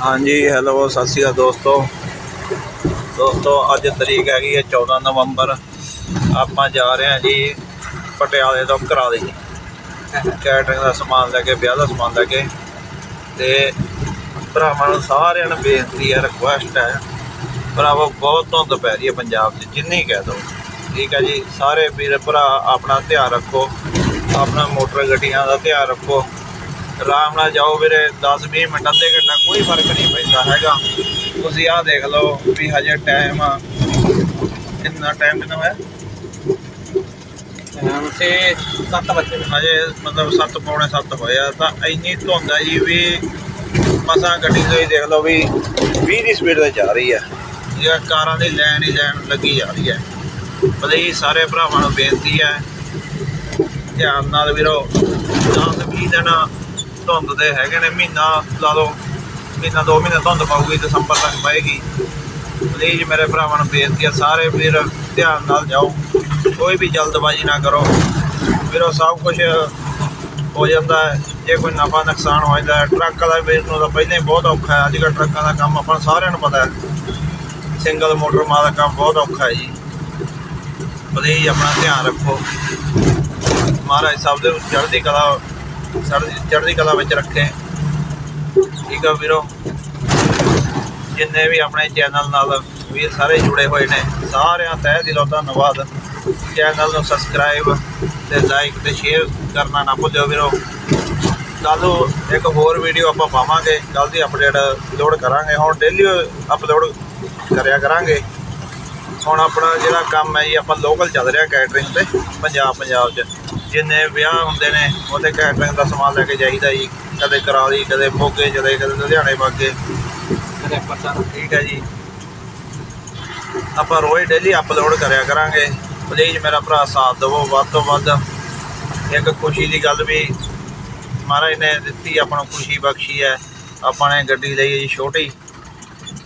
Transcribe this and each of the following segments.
ਹਾਂਜੀ ਹੈਲੋ ਸਤਿ ਸ਼੍ਰੀ ਅਕਾਲ ਦੋਸਤੋ। ਦੋਸਤੋ, ਅੱਜ ਤਰੀਕ ਹੈਗੀ ਹੈ 14 ਨਵੰਬਰ। ਆਪਾਂ ਜਾ ਰਹੇ ਹਾਂ ਜੀ ਪਟਿਆਲੇ ਤੋਂ ਕਰਾਲੀ। ਕੈਟਰਿੰਗ ਦਾ ਸਮਾਨ ਲੈ ਕੇ, ਵਿਆਹ ਦਾ ਸਮਾਨ ਲੈ ਕੇ। ਤੇ ਭਰਾਵਾਂ ਨੂੰ ਸਾਰਿਆਂ ਨੂੰ ਬੇਨਤੀ ਹੈ ਰਿਕੁਐਸਟ ਹੈ। ਭਰਾਵੋ, ਬਹੁਤ ਧੁੰਦ ਪੈ ਰਹੀ ਹੈ ਪੰਜਾਬ 'ਚ, ਜਿੰਨੀ ਕਹਿ ਦੋ ਠੀਕ ਹੈ ਜੀ, ਸਾਰੇ ਵੀਰ, ਭਰਾ ਆਪਣਾ ਧਿਆਨ ਰੱਖੋ। ਆਪਣਾ ਮੋਟਰ ਗੱਡੀਆਂ ਦਾ ਧਿਆਨ ਰੱਖੋ। ਆਰਾਮ ਨਾਲ ਜਾਓ ਵੀਰੇ 10-20 ਮਿੰਟ ਅੱਧੇ ਘੰਟਾ ਕੋਈ ਫ਼ਰਕ ਨਹੀਂ ਪੈਂਦਾ ਹੈਗਾ। ਤੁਸੀਂ ਆਹ ਦੇਖ ਲਓ ਵੀ ਹਜੇ ਟਾਈਮ ਕਿੰਨਾ ਟਾਈਮ ਕਿੰਨਾ ਹੋਇਆ ਤੇ 7 ਵਜੇ ਹਜੇ ਮਤਲਬ 7 ਪੌਣੇ 7 ਹੋਇਆ ਤਾਂ ਇੰਨੀ ਧੁੰਦ ਆ ਜੀ ਵੀ ਮਸਾਂ ਗੱਡੀ ਤੁਸੀਂ ਦੇਖ ਲਓ ਵੀ 20 ਦੀ ਸਪੀਡ ਤੇ ਜਾ ਰਹੀ ਹੈ ਇਹ ਕਾਰਾਂ ਦੀ ਲਾਈਨ ਹੀ ਲਾਈਨ ਲੱਗੀ ਜਾ ਰਹੀ ਹੈ ਬਈ ਸਾਰੇ ਭਰਾਵਾਂ ਨੂੰ ਬੇਨਤੀ ਹੈ ਧਿਆਨ ਨਾਲ ਵੀਰੋ 10 20 ਦਿਨ ਧੁੰਦ ਦੇ ਹੈਗੇ ਨੇ, ਮਹੀਨਾ ਲਾ ਲਓ, ਮਹੀਨਾ ਦੋ ਮਹੀਨੇ ਧੁੰਦ ਪਾਊਗੀ ਦਸੰਬਰ ਤੱਕ ਪਏਗੀ। ਪਲੀਜ਼ ਮੇਰੇ ਭਰਾਵਾਂ ਨੂੰ ਬੇਨਤੀ ਹੈ ਸਾਰੇ ਵੀਰ ਧਿਆਨ ਨਾਲ ਜਾਓ, ਕੋਈ ਵੀ ਜਲਦਬਾਜ਼ੀ ਨਾ ਕਰੋ। ਵੀਰੋ, ਸਭ ਕੁਝ ਹੋ ਜਾਂਦਾ ਹੈ, ਜੇ ਕੋਈ ਨਫਾ ਨੁਕਸਾਨ ਹੋ ਜਾਂਦਾ ਹੈ, ਟਰੱਕ ਵਾਲਾ ਵੀਰ ਨੂੰ ਤਾਂ ਪਹਿਲਾਂ ਹੀ ਬਹੁਤ ਔਖਾ ਹੈ, ਅੱਜ ਕੱਲ੍ਹ ਟਰੱਕਾਂ ਦਾ ਕੰਮ ਆਪਾਂ ਸਾਰਿਆਂ ਨੂੰ ਪਤਾ ਹੈ। ਸਿੰਗਲ ਮੋਟਰ ਮਾਲ ਦਾ ਕੰਮ ਬਹੁਤ ਔਖਾ ਹੈ ਜੀ। ਪਲੀਜ਼ ਆਪਣਾ ਧਿਆਨ ਰੱਖੋ। ਮਹਾਰਾਜ ਸਭ ਦੇ ਚੜ੍ਹਦੀ ਕਲਾ ਚੜ੍ਹਦੀ ਚੜ੍ਹਦੀ ਕਲਾ ਵਿੱਚ ਰੱਖੇ। ਠੀਕ ਆ ਵੀਰੋ? ਜਿੰਨੇ ਵੀ ਆਪਣੇ ਚੈਨਲ ਨਾਲ ਵੀਰ ਸਾਰੇ ਜੁੜੇ ਹੋਏ ਨੇ, ਸਾਰਿਆਂ ਤਹਿ ਦਿਲੋਂ ਧੰਨਵਾਦ। ਚੈਨਲ ਨੂੰ ਸਬਸਕ੍ਰਾਈਬ ਤੇ ਲਾਈਕ ਤੇ ਸ਼ੇਅਰ ਕਰਨਾ ਨਾ ਭੁੱਲਿਓ ਵੀਰੋ। ਕੱਲ੍ਹ ਨੂੰ ਇੱਕ ਹੋਰ ਵੀਡੀਓ ਆਪਾਂ ਪਾਵਾਂਗੇ, ਕੱਲ੍ਹ ਦੀ ਅਪਡੇਟ ਲੋਡ ਕਰਾਂਗੇ। ਹੁਣ ਡੇਲੀ ਅਪਲੋਡ ਕਰਿਆ ਕਰਾਂਗੇ। ਹੁਣ ਆਪਣਾ ਜਿਹੜਾ ਕੰਮ ਹੈ ਜੀ, ਆਪਾਂ ਲੋਕਲ ਚੱਲ ਰਿਹਾ ਕੈਟਰਿੰਗ ਤੇ ਪੰਜਾਬ ਪੰਜਾਬ 'ਚ। ਜਿੰਨੇ ਵਿਆਹ ਹੁੰਦੇ ਨੇ, ਉਹਦੇ ਕੈਟਰਿੰਗ ਦਾ ਸਮਾਨ ਲੈ ਕੇ ਜਾਈਦਾ ਜੀ। ਕਦੇ ਕਰਾਲੀ, ਕਦੇ ਮੋਗੇ ਚਲੇ ਕਦੇ ਲੁਧਿਆਣੇ ਵਾਗੇ। ਕਦੇ ਪਤਾ ਠੀਕ ਹੈ ਜੀ। ਆਪਾਂ ਰੋਜ਼ ਡੇਲੀ ਅਪਲੋਡ ਕਰਿਆ ਕਰਾਂਗੇ। ਪਲੀਜ਼ ਮੇਰਾ ਭਰਾ ਸਾਥ ਦੇਵੋ, ਵੱਧ ਤੋਂ ਵੱਧ। ਇੱਕ ਖੁਸ਼ੀ ਦੀ ਗੱਲ ਵੀ, ਮਹਾਰਾਜ ਨੇ ਦਿੱਤੀ, ਆਪਾਂ ਨੂੰ ਖੁਸ਼ੀ ਬਖਸ਼ੀ ਹੈ। ਆਪਾਂ ਨੇ ਗੱਡੀ ਲਈ ਹੈ ਜੀ ਛੋਟੀ।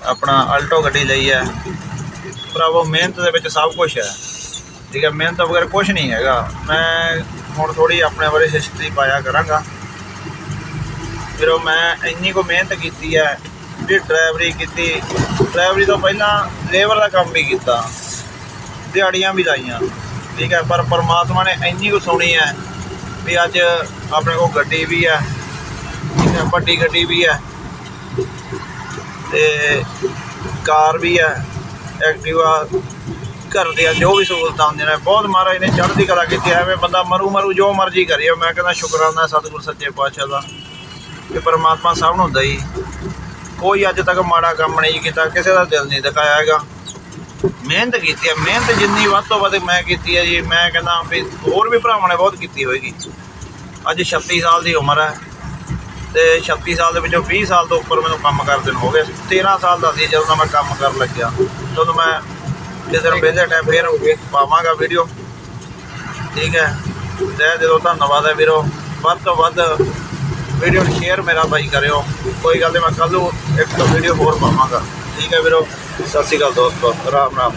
ਆਪਣਾ ਅਲਟੋ ਗੱਡੀ ਲਈ ਹੈ। ਭਰਾਵੋ, ਮਿਹਨਤ ਦੇ ਵਿੱਚ ਸਭ ਕੁਝ ਹੈ। ਠੀਕ ਹੈ, ਮਿਹਨਤ ਵਗੈਰਾ ਕੁਝ ਨਹੀਂ ਹੈਗਾ। ਮੈਂ ਹੁਣ ਥੋੜੀ ਆਪਣੇ ਬਾਰੇ ਹਿਸਟਰੀ ਪਾਇਆ ਕਰਾਂਗਾ। ਫਿਰ ਉਹ ਮੈਂ ਇੰਨੀ ਕੋ ਮਿਹਨਤ ਕੀਤੀ ਹੈ ਵੀ ਡਰਾਈਵਰੀ ਕੀਤੀ ਡਰਾਈਵਰੀ ਤੋਂ ਪਹਿਲਾਂ ਲੇਬਰ ਦਾ ਕੰਮ ਵੀ ਕੀਤਾ, ਦਿਹਾੜੀਆਂ ਵੀ ਲਾਈਆਂ, ਠੀਕ ਹੈ, ਪਰ ਪਰਮਾਤਮਾ ਨੇ ਇੰਨੀ ਕੁ ਸੁਣੀ ਹੈ ਵੀ ਅੱਜ ਆਪਣੇ ਕੋਲ ਗੱਡੀ ਵੀ ਹੈ, ਠੀਕ ਹੈ, ਵੱਡੀ ਗੱਡੀ ਵੀ ਹੈ, ਤੇ ਕਾਰ ਵੀ ਹੈ ਐਕਟਿਵਾ ਘਰ ਦੀਆਂ ਜੋ ਵੀ ਸਹੂਲਤਾਂ ਹੁੰਦੀਆਂ ਨੇ, ਬਹੁਤ ਮਹਾਰਾਜ ਨੇ ਚੜ੍ਹਦੀ ਕਲਾ ਕੀਤੀ ਹੈ ਐਵੇਂ ਬੰਦਾ ਮਰੂ ਮਰੂ ਜੋ ਮਰਜ਼ੀ ਕਰੇ, ਮੈਂ ਕਹਿੰਦਾ ਸ਼ੁਕਰਾਨਾ ਸਤਿਗੁਰ ਸੱਚੇ ਪਾਤਸ਼ਾਹ ਦਾ, ਕਿ ਪਰਮਾਤਮਾ ਸਭ ਨੂੰ ਦਈ। ਕੋਈ ਅੱਜ ਤੱਕ ਮਾੜਾ ਕੰਮ ਨਹੀਂ ਕੀਤਾ, ਕਿਸੇ ਦਾ ਦਿਲ ਨਹੀਂ ਦਿਖਾਇਆ ਹੈਗਾ। ਮਿਹਨਤ ਕੀਤੀ ਹੈ, ਮਿਹਨਤ ਜਿੰਨੀ ਵੱਧ ਤੋਂ ਵੱਧ ਮੈਂ ਕੀਤੀ ਹੈ ਜੀ, ਮੈਂ ਕਹਿੰਦਾ ਵੀ ਹੋਰ ਵੀ ਭਰਾਵਾਂ ਨੇ ਬਹੁਤ ਕੀਤੀ ਹੋਏਗੀ। ਅੱਜ 36 ਸਾਲ ਦੀ ਉਮਰ ਹੈ, ਤੇ 36 ਸਾਲ ਦੇ ਵਿੱਚੋਂ 20 ਸਾਲ ਤੋਂ ਉੱਪਰ ਮੈਨੂੰ ਕੰਮ ਕਰਦੇ ਨੂੰ ਹੋ ਗਏ। 13 ਸਾਲ ਦਾ ਸੀ ਜਦੋਂ ਮੈਂ ਕੰਮ ਕਰਨ ਲੱਗਿਆ, ਜਦੋਂ ਮੈਂ ਜਿਸ ਦਿਨ ਵਿਹਲੇ ਟਾਈਮ ਫੇਰ ਪਾਵਾਂਗਾ ਵੀਡੀਓ ਠੀਕ ਹੈ। ਤੇ ਜਦੋਂ ਧੰਨਵਾਦ ਹੈ ਵੀਰੋ। ਵੱਧ ਤੋਂ ਵੱਧ ਵੀਡੀਓ ਨੂੰ ਸ਼ੇਅਰ ਮੇਰਾ ਭਾਈ ਕਰਿਓ। ਕੋਈ ਗੱਲ ਨਹੀਂ, ਮੈਂ ਕੱਲ੍ਹ ਨੂੰ ਇੱਕ ਵੀਡੀਓ ਹੋਰ ਪਾਵਾਂਗਾ। ਠੀਕ ਹੈ ਵੀਰੋ। ਸਤਿ ਸ਼੍ਰੀ ਅਕਾਲ ਦੋਸਤੋ। ਰਾਮ ਰਾਮ।